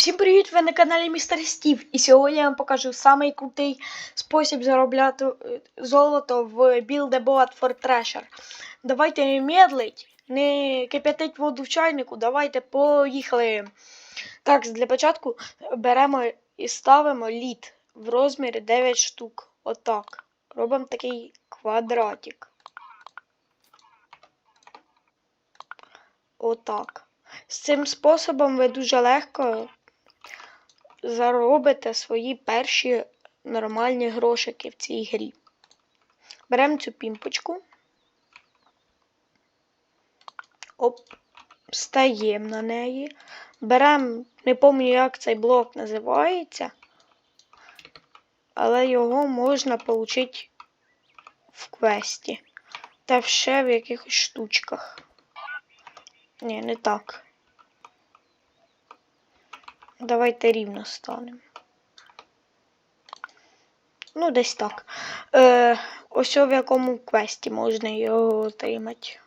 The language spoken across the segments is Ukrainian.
Всім привіт! Ви на каналі Містер Стів. І сьогодні я вам покажу самий крутий спосіб заробляти е, золото в Build a Boat for Treasure. Давайте не медлить, не кип'ятить воду в чайнику, давайте поїхали. Так, для початку беремо і ставимо лід в розмірі 9 штук. Отак. Робимо такий квадратик. Отак. З цим способом ви дуже легко заробите свої перші нормальні грошики в цій грі. Беремо цю пімпочку. Оп, стаємо на неї. Беремо, не пам'ятаю, як цей блок називається, але його можна отримати в квесті. Та ще в якихось штучках. Ні, не так. Давайте рівно станемо. Ну, десь так. Е, ось в якому квесті можна його отримати.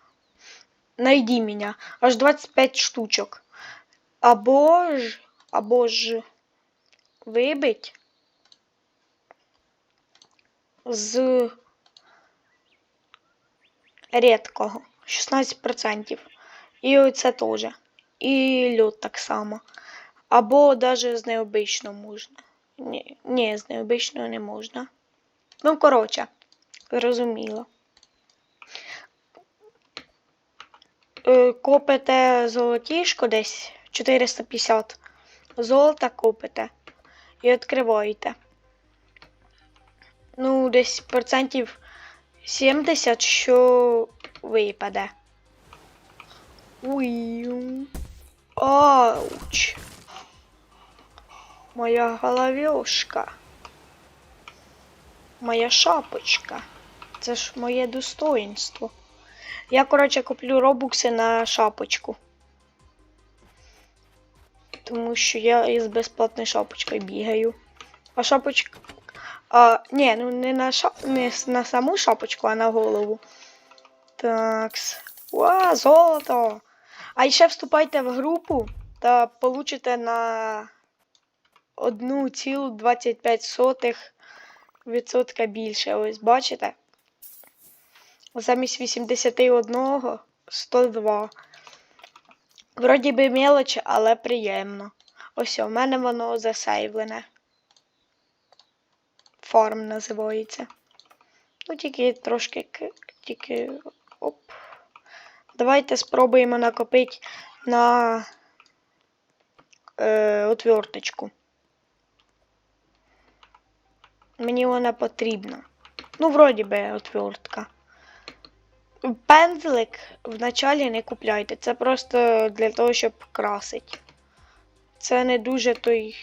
Найди мене. Аж 25 штучок. Або ж, або ж вибить з рідкого 16%. І оце теж. І льот так само. Або навіть з необичного можна. Ні, ні, з необичного не можна. Ну, коротше, зрозуміло. Е, Копите золотішко десь 450 золота копите і відкриваєте. Ну, десь процентів 70, що випаде. Уй. Ауч. Моя головешка. Моя шапочка. Це ж моє достоинство. Я, коротше, куплю робукси на шапочку. Тому що я із безплатною шапочкою бігаю. А шапочка. А, ні, ну не на ша... не на саму шапочку, а на голову. Такс. Уа, золото! А ще вступайте в групу та получите на 1,25 відсотка більше. Ось бачите? Замість 81 102. Вроді би мелоч, але приємно. Ось у мене воно засейвлене. Фарм називається. Ну, тільки трошки тільки. Оп. Давайте спробуємо накопити на е, отверточку. Мені вона потрібна. Ну, вроді би, отвертка. Пензлик вначалі не купляйте. Це просто для того, щоб красити. Це не дуже той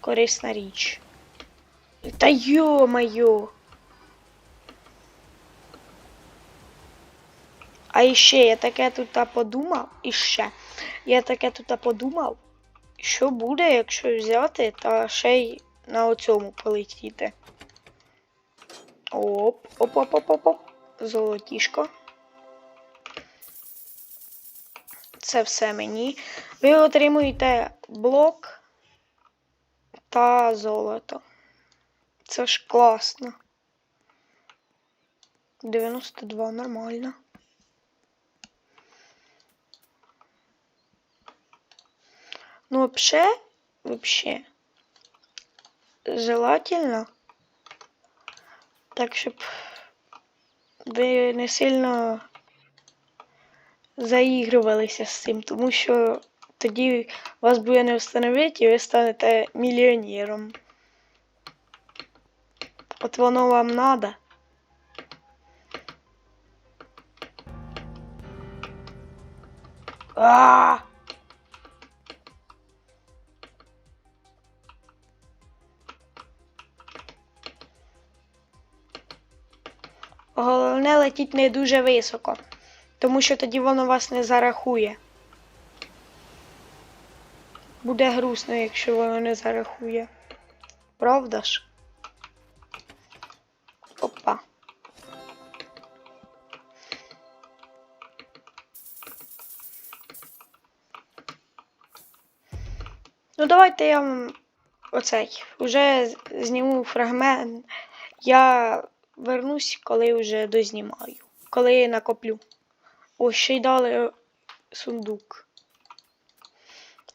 корисна річ. Та йо-моє! А іще я таке тут подумав, і ще. Я таке тут подумав, що буде, якщо взяти та ще й на оцьому полетіти. Оп, оп, оп, оп, оп, оп. Золотішко. Це все мені. Ви отримуєте блок та золото. Це ж класно. 92 нормально. Ну, вообще, вообще, желательно, так, щоб ви не сильно заігрувалися з цим, тому що тоді вас буде не встановити і ви станете мільйонером. От воно вам надо. А! Головне летіть не дуже високо, тому що тоді воно вас не зарахує. Буде грустно, якщо воно не зарахує. Правда ж? Опа. Ну, давайте я вам оцей. Уже зніму фрагмент. Я вернусь, коли вже дознімаю. Коли я накоплю. О, ще й дали сундук.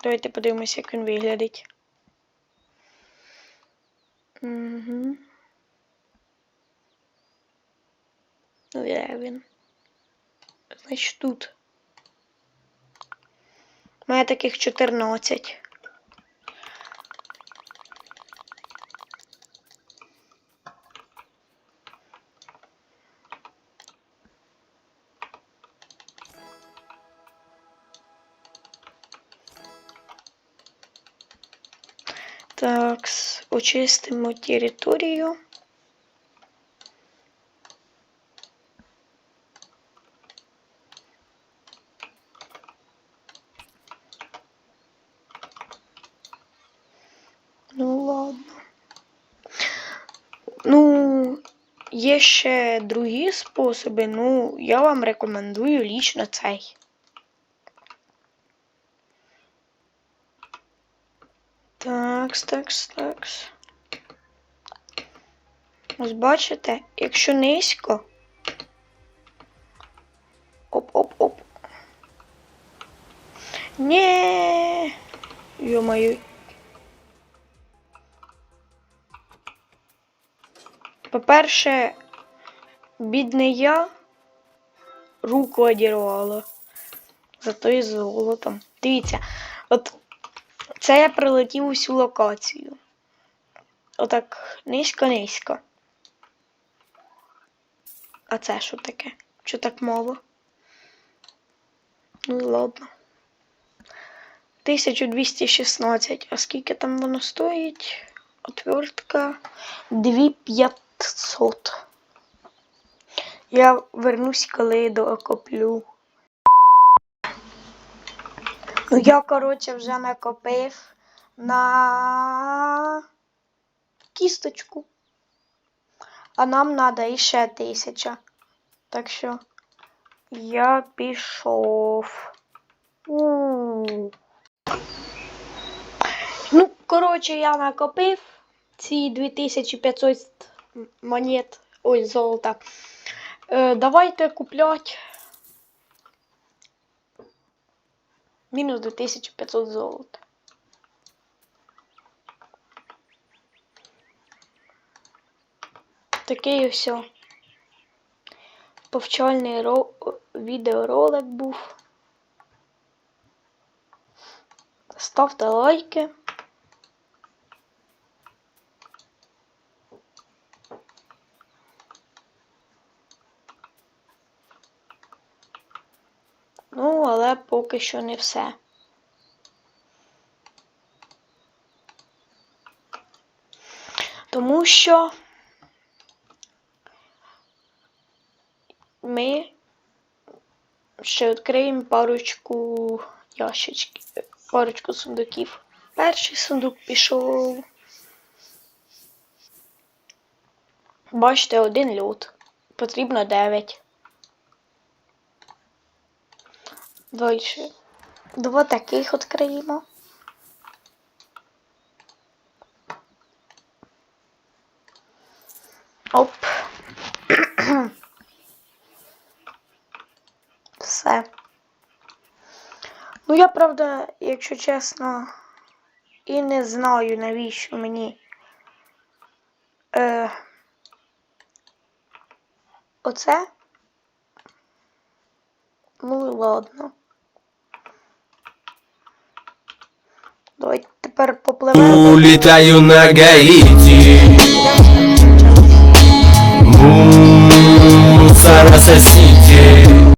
Давайте подивимося, як він виглядить. Угу. Де він? Значить тут. У мене таких 14. Так, очистимо територію. Ну ладно. Ну, є ще другі способи, ну, я вам рекомендую лічно цей. Такс, такс, такс. Ось бачите, якщо низько. Оп-оп-оп. Ні. Йо-моє. По-перше, бідний я руку одірвала. Зато і золотом. Дивіться, от це я прилетів усю локацію. Отак низько-низько. А це що таке? Що так мало? Ну ладно. 1216. А скільки там воно стоїть? Отвертка 2500. Я вернусь, коли докоплю. Ну, я, коротше, вже накопив на кісточку. А нам треба іще тисяча. Так що я пішов. У. Ну, коротше, я накопив ці 2500 монет. Ой, золота. Е, давайте куплять. Мінус 2500 золота. і все. Повчальний ро... відеоролик був. Ставте лайки. Ну, але поки що не все. Тому що ми ще відкриємо парочку ящичків, парочку сундуків. Перший сундук пішов. Бачите, один льот. Потрібно 9. Дальше. Два таких відкриємо. Оп. Все. Ну, я, правда, якщо чесно, і не знаю, навіщо мені. Е, оце. Ну ладно. Давайте тепер попливемо. Улетаю на Гаити Мусора Сити